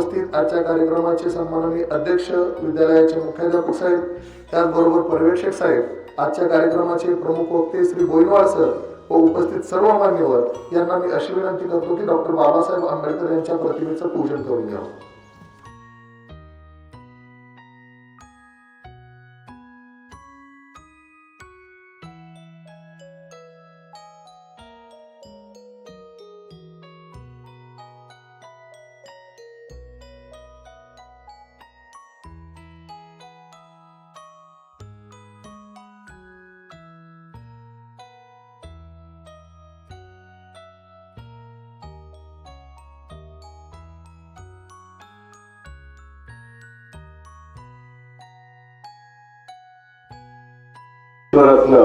उपस्थित आजच्या कार्यक्रमाचे सन्माननीय अध्यक्ष विद्यालयाचे मुख्याध्यापक साहेब त्याचबरोबर पर्यवेक्षक साहेब आजच्या कार्यक्रमाचे प्रमुख वक्ते श्री गोविंदवाड सर व उपस्थित सर्व मान्यवर यांना मी अशी विनंती करतो की डॉक्टर बाबासाहेब आंबेडकर यांच्या प्रतिमेचं पूजन करून घ्यावं. विश्वरत्न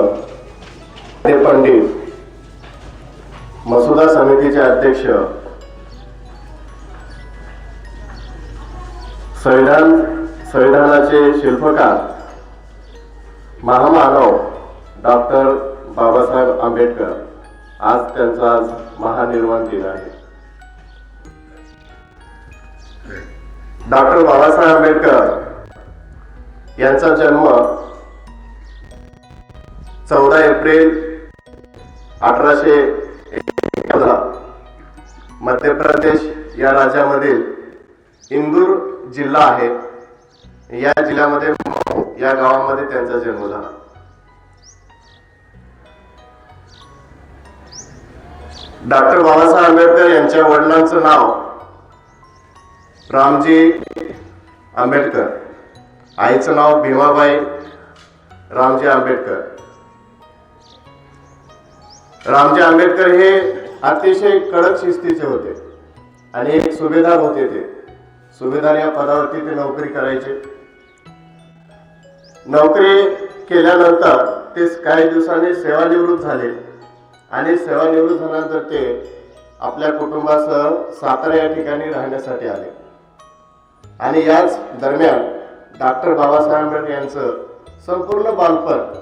ते पंडित मसुदा समितीचे अध्यक्ष संविधान संविधानाचे शिल्पकार महामानव डॉक्टर बाबासाहेब आंबेडकर. आज त्यांचा आज महानिर्वाण दिन आहे. डॉक्टर बाबासाहेब आंबेडकर यांचा जन्म चौदा एप्रिल अठराशे मध्य प्रदेश या राज्यामधील इंदूर जिल्हा आहे. या जिल्ह्यामध्ये या गावामध्ये त्यांचा जन्म झाला. डॉक्टर बाबासाहेब आंबेडकर यांच्या वडिलांचं नाव रामजी आंबेडकर. आईचं नाव भीमाबाई रामजी आंबेडकर. रामजी आंबेडकर हे अतिशय कडक शिस्तीचे होते. आणि एक सुभेदार होते ते. सुभेदार या पदावरती ते नोकरी करायचे. नोकरी केल्यानंतर ते काही दिवसांनी सेवानिवृत्त झाले. आणि सेवानिवृत्त झाल्यानंतर ते आपल्या कुटुंबासह सातारा या ठिकाणी राहण्यासाठी आले. आणि याच दरम्यान डॉक्टर बाबासाहेब आंबेडकर यांचं संपूर्ण बालपण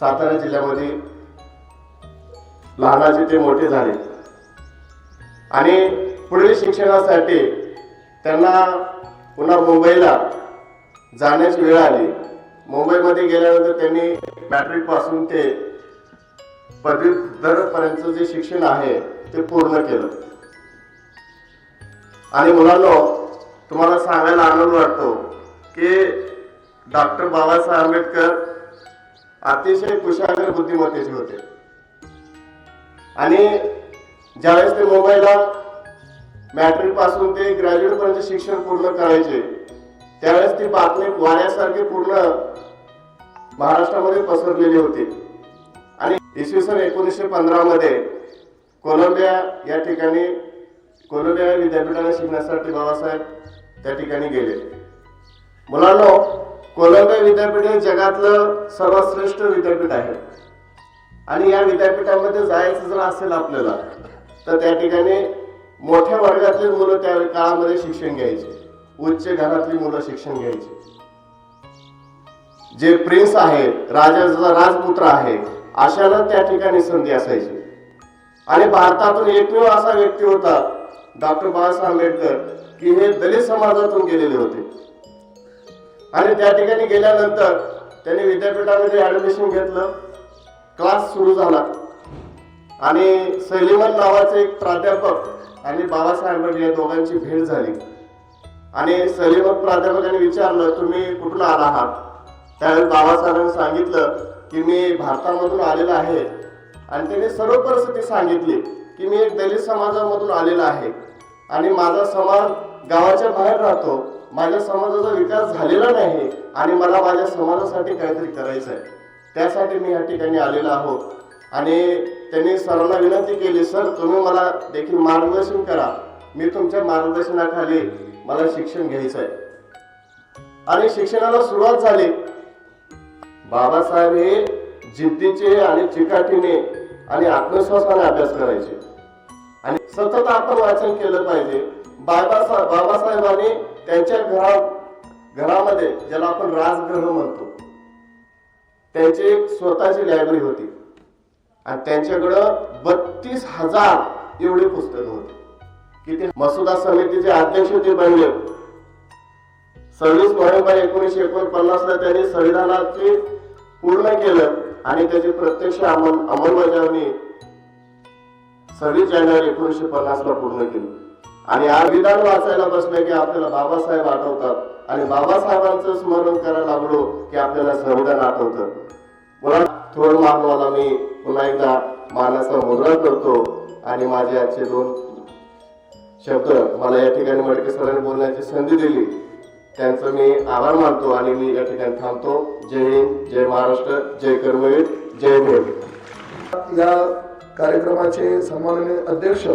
सातारा जिल्ह्यामध्ये लहानाचे ते मोठे झाले. आणि पुढील शिक्षणासाठी त्यांना पुन्हा मुंबईला जाण्याची वेळ आली. मुंबईमध्ये गेल्यानंतर त्यांनी मॅट्रिकपासून ते पदवीधरपर्यंतचं जे शिक्षण आहे ते पूर्ण केलं. आणि मुलांना तुम्हाला सांगायला आनंद वाटतो की डॉक्टर बाबासाहेब आंबेडकर अतिशय कुशाग्र बुद्धिमत्तेचे होते. आणि ज्यावेळेस ते मुंबईला मॅट्रिकपासून ते ग्रॅज्युएट पर्यंत शिक्षण पूर्ण करायचे त्यावेळेस ती बातमी वाऱ्यासारखी पूर्ण महाराष्ट्रामध्ये पसरलेली होती. आणि इसवी सन एकोणीसशे पंधरामध्ये कोलंबिया या ठिकाणी कोलंबिया विद्यापीठाला शिकण्यासाठी बाबासाहेब त्या ठिकाणी गेले. मुलांनो कोलंबिया विद्यापीठ हे जगातलं सर्वश्रेष्ठ विद्यापीठ आहे. आणि या विद्यापीठामध्ये जायचं जर असेल आपल्याला तर त्या ठिकाणी मोठ्या वर्गातली मुलं त्या काळामध्ये शिक्षण घ्यायचे. उच्च घरातली मुलं शिक्षण घ्यायची. जे प्रिन्स आहे राजाचा राजपुत्र आहे अशाला त्या ठिकाणी संधी असायची. आणि भारतातून एकमेव असा व्यक्ती होता डॉक्टर बाबासाहेब आंबेडकर की हे दलित समाजातून गेलेले होते. आणि त्या ठिकाणी गेल्यानंतर त्यांनी विद्यापीठामध्ये ऍडमिशन घेतलं. क्लास सुरू झाला. आणि सैलिमन नावाचे एक प्राध्यापक आणि बाबासाहेब या दोघांची भेट झाली. आणि सैलिमन प्राध्यापकांनी विचारलं तुम्ही कुठून आला आहात? त्यावेळेस बाबासाहेबांनी सांगितलं की मी भारतामधून आलेला आहे. आणि त्यांनी सर्व परिस्थिती सांगितली की मी एक दलित समाजामधून आलेला आहे. आणि माझा समाज गावाच्या बाहेर राहतो. माझ्या समाजाचा विकास झालेला नाही आणि मला माझ्या समाजासाठी काहीतरी करायचं आहे त्यासाठी मी या ठिकाणी आलेलो आहोत. आणि त्यांनी सरांना विनंती केली सर तुम्ही मला देखील मार्गदर्शन करा. मी तुमच्या मार्गदर्शनाखाली मला शिक्षण घ्यायचं आहे. आणि शिक्षणाला सुरुवात झाली. बाबासाहेब हे जिद्दीचे आणि चिकाटीने आणि आत्मविश्वासाने अभ्यास करायचे. आणि सतत आपण वाचन केलं पाहिजे. बाबासाहेब बाबासाहेबांनी त्यांच्या घरा घरामध्ये ज्याला आपण राजगृह म्हणतो त्यांची एक स्वतःची लायब्ररी होती. आणि त्यांच्याकडं बत्तीस हजार एवढी पुस्तकं होती. किती? मसुदा समितीचे अध्यक्ष ते बनले सव्वीस नोव्हेंबर एकोणीसशे एकोणपन्नास ला त्यांनी संविधानाचे पूर्ण केलं आणि त्याची प्रत्यक्ष अंमल अंमलबजावणी सव्वीस जानेवारी एकोणीसशे पन्नास ला पूर्ण केली. आणि हा विधान वाचायला बसलं की आपल्याला बाबासाहेब आठवतात. आणि बाबासाहेबांचं स्मरण करायला लागलो की आपल्याला संविधान आठवतं. मला थोड मानवाला मी पुन्हा एकदा मानाचा मुद्रा करतो आणि माझे आजचे दोन शब्द मला या ठिकाणी मडके सरांनी बोलण्याची संधी दिली. त्यांचं मी आभार मानतो आणि मी या ठिकाणी थांबतो. जय हिंद जय महाराष्ट्र जय कर्मवीर जय भीम. या कार्यक्रमाचे सन्माननीय अध्यक्ष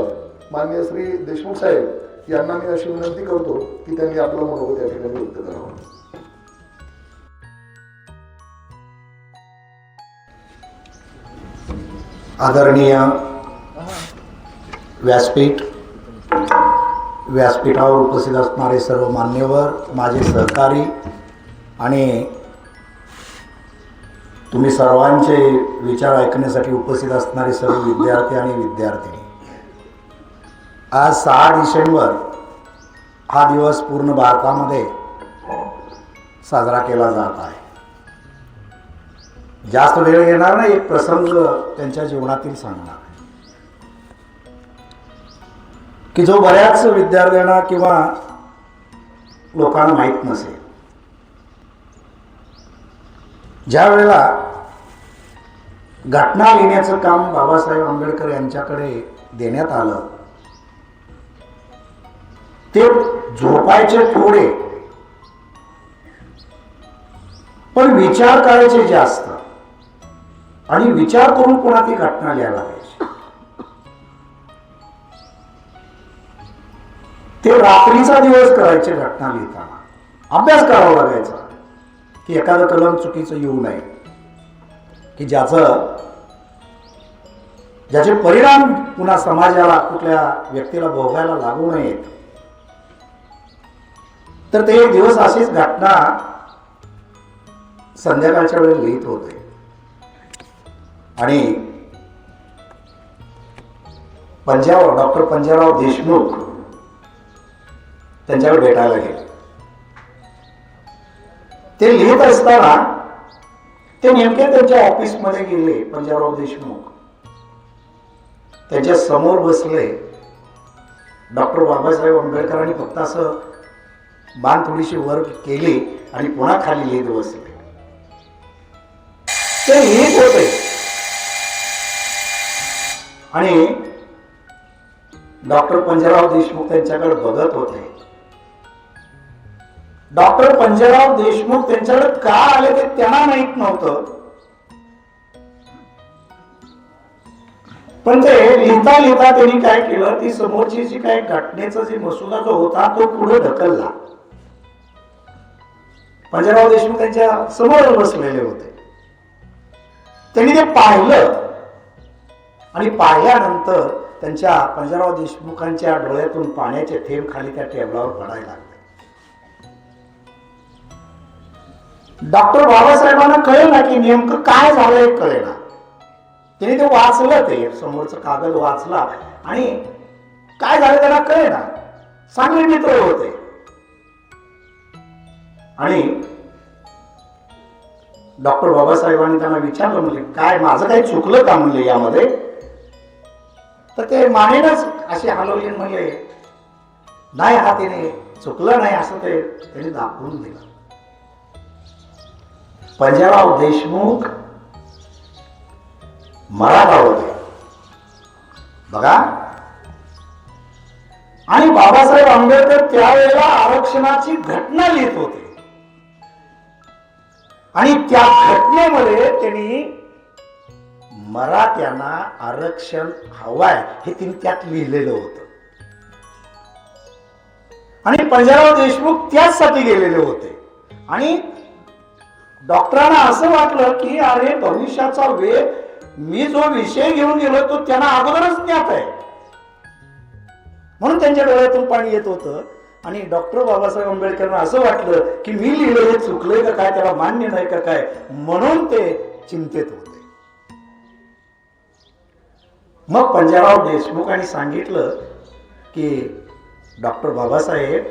मान्य श्री देशमुख साहेब यांना मी अशी विनंती करतो की त्यांनी आपलं मनोगत त्या ठिकाणी व्यक्त करावं. आदरणीय व्यासपीठ व्यासपीठावर उपस्थित असणारे सर्व मान्यवर माझे सहकारी आणि तुम्ही सर्वांचे विचार ऐकण्यासाठी उपस्थित असणारे सर्व विद्यार्थी आणि विद्यार्थिनी. आज सहा डिसेंबर हा दिवस पूर्ण भारतामध्ये साजरा केला जात आहे. जास्त वेळ घेणार नाही एक प्रसंग त्यांच्या जीवनातील सांगणार की जो बऱ्याच विद्यार्थ्यांना किंवा लोकांना माहीत नसेल. ज्या वेळेला घटना लिहिण्याचं काम बाबासाहेब आंबेडकर यांच्याकडे देण्यात आलं ते झोपायचे थोडे. पण विचार करायचे जास्त. आणि विचार करून पुन्हा ती घटना लिहायला पाहिजे. ते रात्रीचा दिवस करायचे घटना लिहिताना. अभ्यास करावा लागायचा. की एखादं कलम चुकीचं येऊ नये. की ज्याचं ज्याचे परिणाम पुन्हा समाजाला कुठल्या व्यक्तीला भोगायला लागू नयेत. तर ते एक दिवस अशीच घटना संध्याकाळच्या वेळेला लिहित होते. आणि पंजाब डॉक्टर पंजाबराव देशमुख त्यांच्याकडे भेटायला गेले. ते लिहित असताना ते नेमके त्यांच्या ऑफिसमध्ये गेले पंजाबराव देशमुख. त्यांच्यासमोर बसले डॉक्टर बाबासाहेब आंबेडकरांनी फक्त असं मान थोडीशी वर केली आणि पुन्हा खाली लिहित बसले. ते लिहित होते. आणि डॉक्टर पंजराव देशमुख त्यांच्याकडे बघत होते. डॉक्टर पंजराव देशमुख त्यांच्याकडे का आले ते त्यांना माहीत नव्हतं. पण ते लिहिता लिहिता त्यांनी काय केलं? ती समोरची जी काय घटनेचा जे मसुदा जो होता तो पुढे ढकलला. पंजाराव देशमुख त्यांच्यासमोर बसलेले होते. त्यांनी ते पाहिलं. आणि पाहिल्यानंतर त्यांच्या पंजाराव देशमुखांच्या डोळ्यातून पाण्याचे थेंब खाली त्या टेबलावर पडायला लागले. डॉक्टर बाबासाहेबांना कळेल ना की नेमकं काय झालंय कळेना त्यांनी ते वाचलं ते समोरचं कागद वाचला. आणि काय झालं त्याला कळेना चांगले मित्र होते. आणि डॉक्टर बाबासाहेबांनी त्यांना विचारलं म्हणजे काय माझं काही चुकलं का? म्हणले यामध्ये. तर ते मानेनच असे हलवले म्हणले नाही हा तिने चुकलं नाही असं ते त्यांनी दाखवून दिलं. पंजाबराव देशमुख मराठा होते. बघा. आणि बाबासाहेब आंबेडकर त्यावेळेला आरक्षणाची घटना लिहित होते. आणि त्या घटनेमध्ये त्यांनी मराठ्यांना आरक्षण हवाय हे तिने त्यात लिहिलेलं होतं. आणि पंजाबराव देशमुख त्याचसाठी गेलेले होते. आणि डॉक्टरांना असं वाटलं की अरे भविष्याचा वेळ मी जो विषय घेऊन गेलो तो त्यांना अगोदरच ज्ञात आहे. म्हणून त्यांच्या डोळ्यातून पाणी येत होतं. आणि डॉक्टर बाबासाहेब आंबेडकरांना असं वाटलं की मी लिहिलं हे चुकलंय का काय त्याला मान्य नाही का काय? म्हणून ते चिंतेत होते. मग पंजाबराव देशमुखांनी सांगितलं की डॉक्टर बाबासाहेब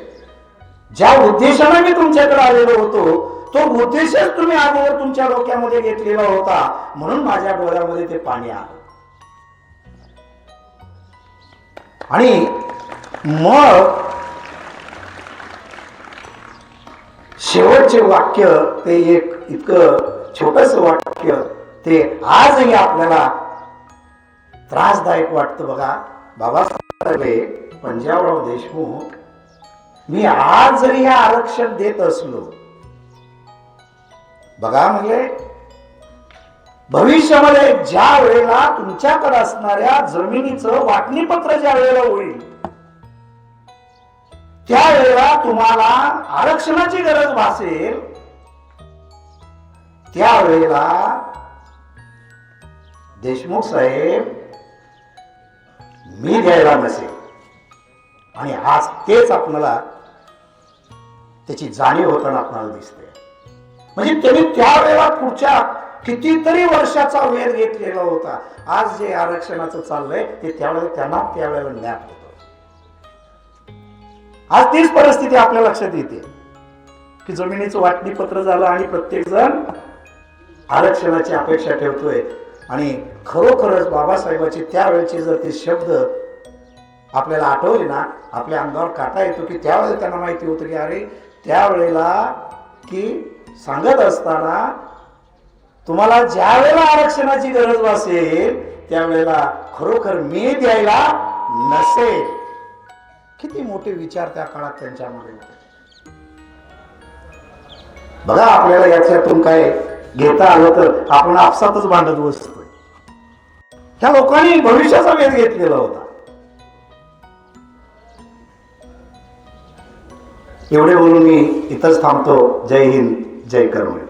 ज्या उद्देशाने मी तुमच्याकडे आलेलो होतो तो उद्देशच तुम्ही अगोदर तुमच्या डोक्यामध्ये घेतलेला होता. म्हणून माझ्या डोळ्यामध्ये ते पाणी आलं. आणि मग शेवटचे वाक्य ते एक इतकं छोटस वाक्य ते आजही आपल्याला त्रासदायक वाटतं बघा. बाबासाहेब पंजाबराव देशमुख मी आज जरी हे आरक्षण देत असलो. बघा म्हणजे भविष्यामध्ये ज्या वेळेला तुमच्याकडे असणाऱ्या जमिनीचं वाटणीपत्र ज्या वेळेला होईल त्यावेळेला तुम्हाला आरक्षणाची गरज भासेल त्यावेळेला देशमुख साहेब मी द्यायला नसेल. आणि आज तेच आपल्याला त्याची जाणीव होताना आपल्याला दिसते. म्हणजे त्यांनी त्यावेळेला पुढच्या कितीतरी वर्षाचा वेळ घेतलेला होता. आज जे आरक्षणाचं चाललंय ते त्यावेळेला त्यांना त्यावेळेला ज्ञात आज तीच परिस्थिती आपल्या लक्षात येते. की जमिनीचं वाटणी पत्र झालं आणि प्रत्येक जण आरक्षणाची अपेक्षा ठेवतोय. आणि खरोखरच बाबासाहेबाचे त्यावेळेचे जर ते शब्द आपल्याला आठवले ना आपल्या अंगावर काटा येतो की त्यावेळेला त्यांना माहिती होतं की अरे त्यावेळेला की सांगत असताना तुम्हाला ज्या वेळेला आरक्षणाची गरज भासेल त्यावेळेला खरोखर मी द्यायला नसेल. किती मोठे विचार त्या काळात त्यांच्यामध्ये होते. बघा आपल्याला याच्यातून काय घेता आलं तर आपण आपसातच भांडत बसतोय. त्या लोकांनी भविष्याचा वेध घेतलेला होता. एवढे बोलून मी इथंच थांबतो. जय हिंद जय कर्मवीर.